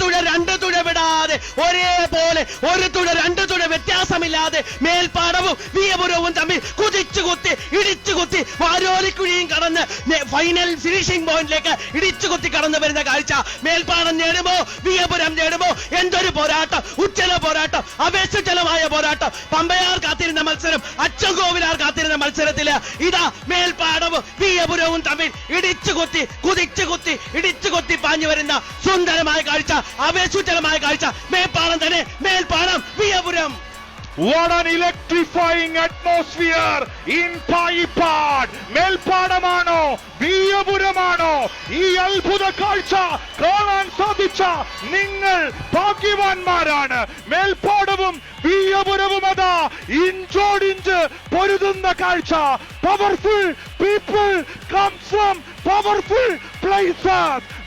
തുഴ രണ്ട് തുഴ വിടാതെ ഒരേപോലെ ഒരു തുഴ രണ്ട് തുഴ വ്യത്യാസമില്ലാതെ മേൽപ്പാടവും വീയപുരവും തമ്മിൽ കുതിച്ചു കുത്തി ഇടിച്ചു കുത്തി വാരോലിക്കുഴിയും കടന്ന് ഫൈനൽ ഫിനിഷിംഗ് പോയിന്റിലേക്ക് ഇടിച്ചു കുത്തി കടന്നു വരുന്ന കാഴ്ച. മേൽപ്പാടം നേടുമോ? വീയപുരം നേടുമോ? എന്തൊരു പോരാട്ടം? ഉച്ചല പോരാട്ടം? അപേക്ഷജലമായ പോരാട്ടം? പമ്പയാർ കാത്തിരുന്ന മത്സരം അച്ചൻകോവിലാർ കാത്തിരുന്ന മത്സരത്തിൽ ഇതാ മേൽപ്പാടവും വീയപുരവും തമ്മിൽ ഇടിച്ചു കുത്തി കുതിച്ചു കുത്തി ഇടിച്ചു കുത്തി പാഞ്ഞു വരുന്ന സുന്ദരമായ കാഴ്ച അപേക്ഷജലമായ കാഴ്ച. മേൽപ്പാടം തന്നെ Melpadam Veeyapuram. What an electrifying atmosphere in Payippad മേൽപ്പാടമാണോ വീയപുരമാണോ? ഈ അത്ഭുത കാഴ്ച കാണാൻ സാധിച്ച നിങ്ങൾ ഭാഗ്യവാന്മാരാണ്. മേൽപ്പാടവും വീയപുരവും അതാ ഇഞ്ചോടിഞ്ച് പൊരുതുന്ന കാഴ്ച. Powerful people come from powerful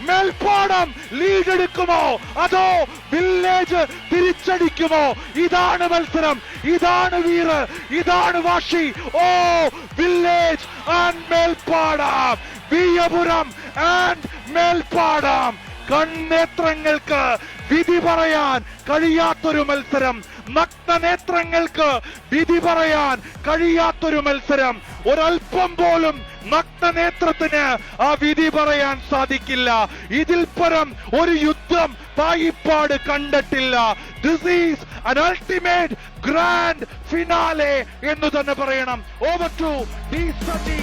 Melpadam lead എടുക്കുമോ അതോ വില്ലേജ് തിരിച്ചടിക്കുമോ? ഇതാണ് മത്സരം ഇതാണ് വീറ് ഇതാണ് വാശി. ഓ village and Melpadam Viyapuram and Melpadam. കണ്ണേത്രങ്ങൾക്ക് വിധി പറയാൻ കഴിയാത്തൊരു മത്സരം. നഗ്നനേത്രങ്ങൾക്ക് വിധി പറയാൻ കഴിയാത്തൊരു മത്സരം. ഒരൽപ്പം പോലും നഗ്നനേത്രത്തിന് ആ വിധി പറയാൻ സാധിക്കില്ല. ഇതിൽ പരം ഒരു യുദ്ധം പായിപ്പാട് കണ്ടിട്ടില്ല. This is an ultimate grand finale എന്ന് തന്നെ പറയണം. Over to D sati